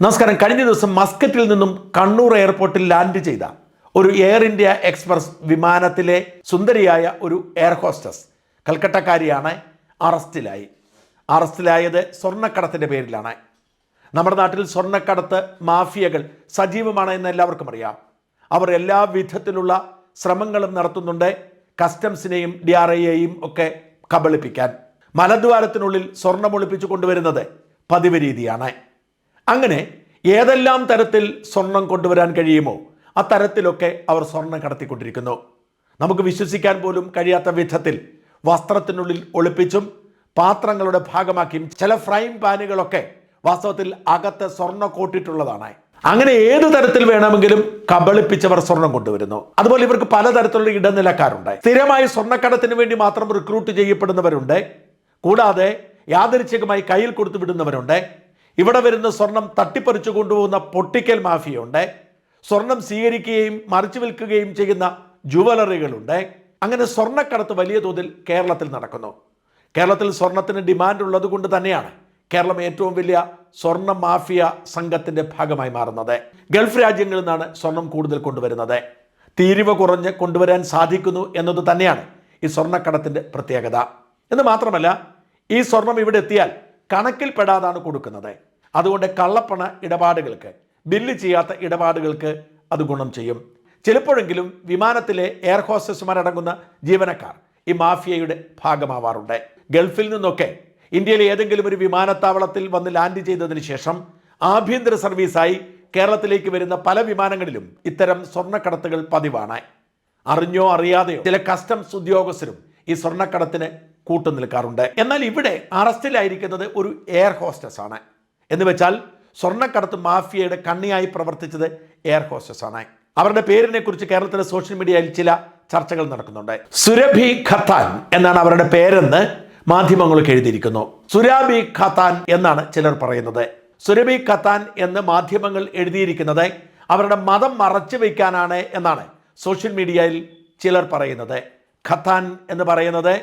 നമസ്കാരം. കഴിഞ്ഞ ദിവസം മസ്കറ്റിൽ നിന്നും കണ്ണൂർ എയർപോർട്ടിൽ ലാൻഡ് ചെയ്ത ഒരു എയർ ഇന്ത്യ എക്സ്പ്രസ് വിമാനത്തിലെ സുന്ദരിയായ ഒരു എയർ ഹോസ്റ്റസ് കൽക്കട്ടക്കാരിയാണ് അറസ്റ്റിലായി. അറസ്റ്റിലായത് സ്വർണക്കടത്തിന്റെ പേരിലാണ്. നമ്മുടെ നാട്ടിൽ സ്വർണക്കടത്ത് മാഫിയകൾ സജീവമാണ് എന്ന് എല്ലാവർക്കും അറിയാം. അവർ എല്ലാ വിധത്തിലുള്ള ശ്രമങ്ങളും നടത്തുന്നുണ്ട്. കസ്റ്റംസിനെയും ഡി ആർ ഐയെയും ഒക്കെ കബളിപ്പിക്കാൻ. മലദ്വാരത്തിനുള്ളിൽ സ്വർണം ഒളിപ്പിച്ചു കൊണ്ടുവരുന്നത് പതിവ് രീതിയാണ്. അങ്ങനെ ഏതെല്ലാം തരത്തിൽ സ്വർണം കൊണ്ടുവരാൻ കഴിയുമോ അത്തരത്തിലൊക്കെ അവർ സ്വർണം കടത്തിക്കൊണ്ടിരിക്കുന്നു. നമുക്ക് വിശ്വസിക്കാൻ പോലും കഴിയാത്ത വിധത്തിൽ വസ്ത്രത്തിനുള്ളിൽ ഒളിപ്പിച്ചും പാത്രങ്ങളുടെ ഭാഗമാക്കിയും ചില ഫ്രൈം പാനുകളൊക്കെ വാസ്തവത്തിൽ അകത്ത് സ്വർണ കോട്ടിട്ടുള്ളതാണ്. അങ്ങനെ ഏത് തരത്തിൽ വേണമെങ്കിലും കബളിപ്പിച്ചവർ സ്വർണം കൊണ്ടുവരുന്നു. അതുപോലെ ഇവർക്ക് പലതരത്തിലുള്ള ഇടനിലക്കാരുണ്ട്. സ്ഥിരമായി സ്വർണക്കടത്തിന് വേണ്ടി മാത്രം റിക്രൂട്ട് ചെയ്യപ്പെടുന്നവരുണ്ട്. കൂടാതെ യാദൃച്ഛികമായി കയ്യിൽ കൊടുത്തു വിടുന്നവരുണ്ട്. ഇവിടെ വരുന്ന സ്വർണം തട്ടിപ്പറിച്ചു കൊണ്ടുപോകുന്ന പൊട്ടിക്കൽ മാഫിയുണ്ട്. സ്വർണം സ്വീകരിക്കുകയും മറിച്ചു വിൽക്കുകയും ചെയ്യുന്ന ജുവലറികളുണ്ട്. അങ്ങനെ സ്വർണക്കടത്ത് വലിയ തോതിൽ കേരളത്തിൽ നടക്കുന്നു. കേരളത്തിൽ സ്വർണത്തിന് ഡിമാൻഡ് ഉള്ളത് കൊണ്ട് തന്നെയാണ് കേരളം ഏറ്റവും വലിയ സ്വർണ മാഫിയ സംഘത്തിന്റെ ഭാഗമായി മാറുന്നത്. ഗൾഫ് രാജ്യങ്ങളിൽ നിന്നാണ് സ്വർണം കൂടുതൽ കൊണ്ടുവരുന്നത്. തീരുവ കുറഞ്ഞ് കൊണ്ടുവരാൻ സാധിക്കുന്നു എന്നത് തന്നെയാണ് ഈ സ്വർണക്കടത്തിന്റെ പ്രത്യേകത. എന്ന് മാത്രമല്ല ഈ സ്വർണം ഇവിടെ എത്തിയാൽ കണക്കിൽപ്പെടാതാണ് കൊടുക്കുന്നത്. അതുകൊണ്ട് കള്ളപ്പണ ഇടപാടുകൾക്ക് ബില്ല് ചെയ്യാത്ത ഇടപാടുകൾക്ക് അത് ഗുണം ചെയ്യും. ചിലപ്പോഴെങ്കിലും വിമാനത്തിലെ എയർ ഹോസ്റ്റസുമാരടങ്ങുന്ന ജീവനക്കാർ ഈ മാഫിയയുടെ ഭാഗമാവാറുണ്ട്. ഗൾഫിൽ നിന്നൊക്കെ ഇന്ത്യയിലെ ഏതെങ്കിലും ഒരു വിമാനത്താവളത്തിൽ വന്ന് ലാൻഡ് ചെയ്തതിന് ശേഷം ആഭ്യന്തര സർവീസായി കേരളത്തിലേക്ക് വരുന്ന പല വിമാനങ്ങളിലും ഇത്തരം സ്വർണക്കടത്തുകൾ പതിവാണ്. അറിഞ്ഞോ അറിയാതെയോ ചില കസ്റ്റംസ് ഉദ്യോഗസ്ഥരും ഈ സ്വർണക്കടത്തിന് കൂട്ടു നിൽക്കാറുണ്ട് എന്നാൽ ഇവിടെ അറസ്റ്റിലായിരിക്കുന്നത് ഒരു എയർ ഹോസ്റ്റസ് ആണ് എന്ന് വെച്ചാൽ സ്വർണക്കടത്ത് മാഫിയയുടെ കണ്ണിയായി പ്രവർത്തിച്ചത് എയർ ഹോസ്റ്റസ് ആണ്. അവരുടെ പേരിനെ കുറിച്ച് കേരളത്തിലെ സോഷ്യൽ മീഡിയയിൽ ചില ചർച്ചകൾ നടക്കുന്നുണ്ട്. സുരഭി ഖത്താൻ എന്നാണ് അവരുടെ പേരെന്ന് മാധ്യമങ്ങൾക്ക് എഴുതിയിരിക്കുന്നു. സുരാബി ഖത്താൻ എന്നാണ് ചിലർ പറയുന്നത്. സുരഭി ഖത്താൻ എന്ന് മാധ്യമങ്ങൾ എഴുതിയിരിക്കുന്നത് അവരുടെ മതം മറച്ചു വയ്ക്കാനാണ് എന്നാണ് സോഷ്യൽ മീഡിയയിൽ ചിലർ പറയുന്നത്. ഖത്താൻ എന്ന് പറയുന്നത്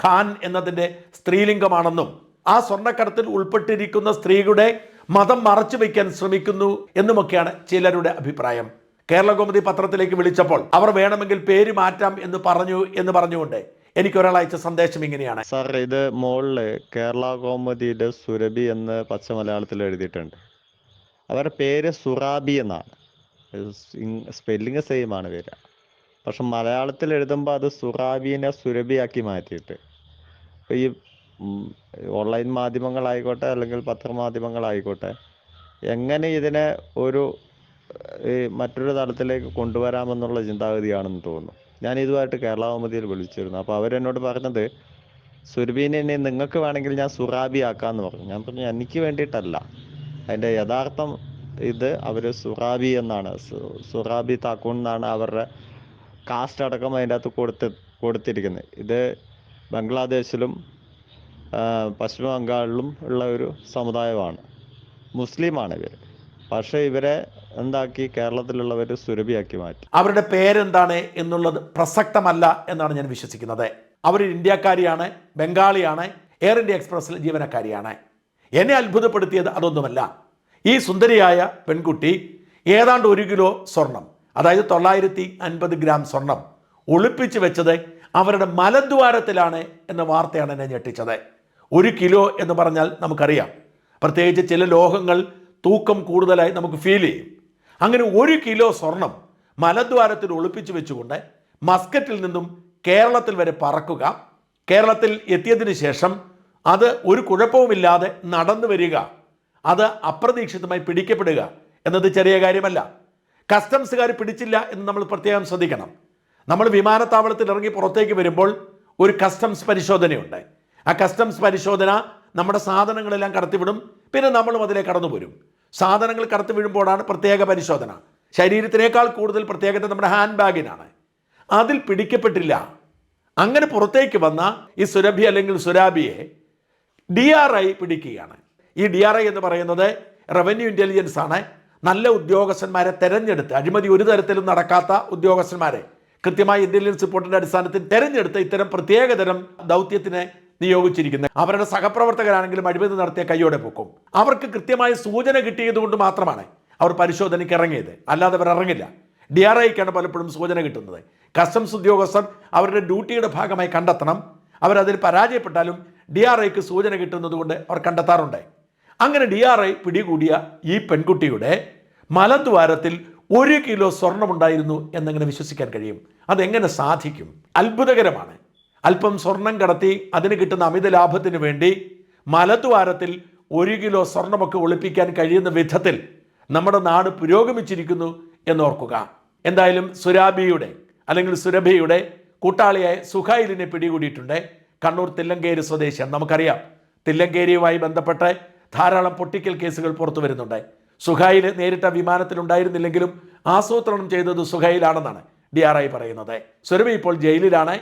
ഖാൻ എന്നതിന്റെ സ്ത്രീലിംഗമാണെന്നും ആ സ്വർണക്കടത്തിൽ ഉൾപ്പെട്ടിരിക്കുന്ന സ്ത്രീയുടെ മതം മറച്ചു വയ്ക്കാൻ ശ്രമിക്കുന്നു എന്നുമൊക്കെയാണ് ചിലരുടെ അഭിപ്രായം. കേരളകോമതി പത്രത്തിലേക്ക് വിളിച്ചപ്പോൾ അവർ വേണമെങ്കിൽ പേര് മാറ്റാം എന്ന് പറഞ്ഞു എന്ന് പറഞ്ഞുകൊണ്ട് എനിക്ക് ഒരാൾ അയച്ച സന്ദേശം ഇങ്ങനെയാണ്. സാർ ഇത് മോളിൽ കേരള കോമതിയുടെ സുരഭി എന്ന് പച്ച മലയാളത്തിൽ എഴുതിയിട്ടുണ്ട്. അവരുടെ പേര് സുറാബി എന്നാണ്. സ്പെല്ലിങ് സെയിം ആണ് പേര്. പക്ഷെ മലയാളത്തിൽ എഴുതുമ്പോൾ അത് സുറാബീനെ സുരഭിയാക്കി മാറ്റിയിട്ട്. ഈ ഓൺലൈൻ മാധ്യമങ്ങളായിക്കോട്ടെ അല്ലെങ്കിൽ പത്രമാധ്യമങ്ങളായിക്കോട്ടെ എങ്ങനെ ഇതിനെ ഒരു മറ്റൊരു തലത്തിലേക്ക് കൊണ്ടുവരാമെന്നുള്ള ചിന്താഗതിയാണെന്ന് തോന്നുന്നു. ഞാൻ ഇതുമായിട്ട് കേരള കൗമുദിയിൽ വിളിച്ചിരുന്നു. അപ്പോൾ അവരെന്നോട് പറഞ്ഞത് സുരഭീനെ ഇനി നിങ്ങൾക്ക് വേണമെങ്കിൽ ഞാൻ സുറാബി ആക്കാന്ന് പറഞ്ഞു. ഞാൻ പറഞ്ഞു എനിക്ക് വേണ്ടിയിട്ടല്ല. അതിന്റെ യഥാർത്ഥം ഇത് അവർ സുറാബി എന്നാണ്. സുറാബി താക്കൂൺ എന്നാണ് അവരുടെ കാസ്റ്റ് അടക്കം അതിന്റെ അകത്ത് കൊടുത്ത് കൊടുത്തിരിക്കുന്നത്. ഇത് ബംഗ്ലാദേശിലും പശ്ചിമ ബംഗാളിലും ഉള്ള ഒരു സമുദായമാണ്. മുസ്ലിമാണ് ഇവർ പക്ഷേ ഇവരെ എന്താക്കി കേരളത്തിലുള്ളവർ സുരഭിയാക്കി മാറ്റി. അവരുടെ പേരെന്താണ് എന്നുള്ളത് പ്രസക്തമല്ല എന്നാണ് ഞാൻ വിശ്വസിക്കുന്നത്. അവർ ഇന്ത്യക്കാരിയാണ് ബംഗാളിയാണ് എയർ ഇന്ത്യ എക്സ്പ്രസ്സിൽ ജീവനക്കാരിയാണ്. എന്നെ അത്ഭുതപ്പെടുത്തിയത് അതൊന്നുമല്ല. ഈ സുന്ദരിയായ പെൺകുട്ടി ഏതാണ്ട് ഒരു കിലോ സ്വർണം അതായത് തൊള്ളായിരത്തി അൻപത് ഗ്രാം സ്വർണം ഒളിപ്പിച്ചു വെച്ചത് അവരുടെ മലദ്വാരത്തിലാണ് എന്ന വാർത്തയാണ് എന്നെ ഞെട്ടിച്ചത്. ഒരു കിലോ എന്ന് പറഞ്ഞാൽ നമുക്കറിയാം. പ്രത്യേകിച്ച് ചില ലോഹങ്ങൾ തൂക്കം കൂടുതലായി നമുക്ക് ഫീൽ ചെയ്യും. അങ്ങനെ ഒരു കിലോ സ്വർണം മലദ്വാരത്തിൽ ഒളിപ്പിച്ചു വെച്ചുകൊണ്ട് മസ്കറ്റിൽ നിന്നും കേരളത്തിൽ വരെ പറക്കുക. കേരളത്തിൽ എത്തിയതിന് ശേഷം അത് ഒരു കുഴപ്പവുമില്ലാതെ നടന്നു വരിക. അത് അപ്രതീക്ഷിതമായി പിടിക്കപ്പെടുക എന്നത് ചെറിയ കാര്യമല്ല. കസ്റ്റംസുകാർ പിടിച്ചില്ല എന്ന് നമ്മൾ പ്രത്യേകം ശ്രദ്ധിക്കണം. നമ്മൾ വിമാനത്താവളത്തിൽ ഇറങ്ങി പുറത്തേക്ക് വരുമ്പോൾ ഒരു കസ്റ്റംസ് പരിശോധനയുണ്ട്. ആ കസ്റ്റംസ് പരിശോധന നമ്മുടെ സാധനങ്ങളെല്ലാം കടത്തിവിടും. പിന്നെ നമ്മളും അതിലെ കടന്നു പോരും സാധനങ്ങൾ കടത്തി വീഴുമ്പോഴാണ് പ്രത്യേക പരിശോധന. ശരീരത്തിനേക്കാൾ കൂടുതൽ പ്രത്യേകത നമ്മുടെ ഹാൻഡ് ബാഗിനാണ് അതിൽ പിടിക്കപ്പെട്ടില്ല. അങ്ങനെ പുറത്തേക്ക് വന്ന ഈ സുരഭി അല്ലെങ്കിൽ സുരാബിയെ ഡി ആർ ഐ പിടിക്കുകയാണ്. ഈ ഡി ആർ ഐ എന്ന് പറയുന്നത് റവന്യൂ ഇന്റലിജൻസ് ആണ്. നല്ല ഉദ്യോഗസ്ഥന്മാരെ തെരഞ്ഞെടുത്ത് അഴിമതി ഒരു തരത്തിലും നടക്കാത്ത ഉദ്യോഗസ്ഥന്മാരെ കൃത്യമായ ഇന്റലിജൻസ് റിപ്പോർട്ടിന്റെ അടിസ്ഥാനത്തിൽ തെരഞ്ഞെടുത്ത് ഇത്തരം പ്രത്യേകതരം ദൗത്യത്തിന് നിയോഗിച്ചിരിക്കുന്നത് അവരുടെ സഹപ്രവർത്തകരാണെങ്കിലും അഴിമതി നടത്തിയ കൈയോടെ പൊക്കും. അവർക്ക് കൃത്യമായ സൂചന കിട്ടിയതുകൊണ്ട് മാത്രമാണ് അവർ പരിശോധനയ്ക്ക് ഇറങ്ങിയത്. അല്ലാതെ അവർ ഇറങ്ങില്ല. ഡി ആർ ഐക്കാണ് പലപ്പോഴും സൂചന കിട്ടുന്നത്. കസ്റ്റംസ് ഉദ്യോഗസ്ഥർ അവരുടെ ഡ്യൂട്ടിയുടെ ഭാഗമായി കണ്ടെത്തണം. അവരതിൽ പരാജയപ്പെട്ടാലും ഡി ആർ ഐക്ക് സൂചന കിട്ടുന്നത് കൊണ്ട് അവർ കണ്ടെത്താറുണ്ട്. അങ്ങനെ ഡി ആർ ഐ പിടികൂടിയ ഈ പെൺകുട്ടിയുടെ മലദ്വാരത്തിൽ ഒരു കിലോ സ്വർണമുണ്ടായിരുന്നു എന്നെങ്ങനെ വിശ്വസിക്കാൻ കഴിയും? അതെങ്ങനെ സാധിക്കും? അത്ഭുതകരമാണ്. അല്പം സ്വർണം കടത്തി അതിന് കിട്ടുന്ന അമിത ലാഭത്തിന് വേണ്ടി മലദ്വാരത്തിൽ ഒരു കിലോ സ്വർണമൊക്കെ ഒളിപ്പിക്കാൻ കഴിയുന്ന വിധത്തിൽ നമ്മുടെ നാട് പുരോഗമിച്ചിരിക്കുന്നു എന്നോർക്കുക. എന്തായാലും സുരാബിയുടെ അല്ലെങ്കിൽ സുരഭിയുടെ കൂട്ടാളിയായ സുഹൈലിനെ പിടികൂടിയിട്ടുണ്ട്. കണ്ണൂർ തില്ലങ്കേരി സ്വദേശിയാണ്. നമുക്കറിയാം തില്ലങ്കേരിയുമായി ബന്ധപ്പെട്ട് ധാരാളം പൊട്ടിക്കൽ കേസുകൾ പുറത്തു വരുന്നുണ്ട്. സുഹൈൽ നേരിട്ട വിമാനത്തിലുണ്ടായിരുന്നില്ലെങ്കിലും ആസൂത്രണം ചെയ്തത് സുഹൈലാണെന്നാണ് ഡി ആർ ഐ പറയുന്നത്. സുരഭി ഇപ്പോൾ ജയിലിലാണ്.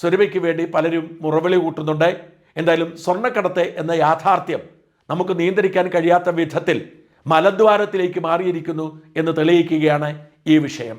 സുരഭിക്ക് വേണ്ടി പലരും മുറവിളി കൂട്ടുന്നുണ്ട്. എന്തായാലും സ്വർണക്കടത്ത് എന്ന യാഥാർത്ഥ്യം നമുക്ക് നിയന്ത്രിക്കാൻ കഴിയാത്ത വിധത്തിൽ മലദ്വാരത്തിലേക്ക് മാറിയിരിക്കുന്നു എന്ന് തെളിയിക്കുകയാണ് ഈ വിഷയം.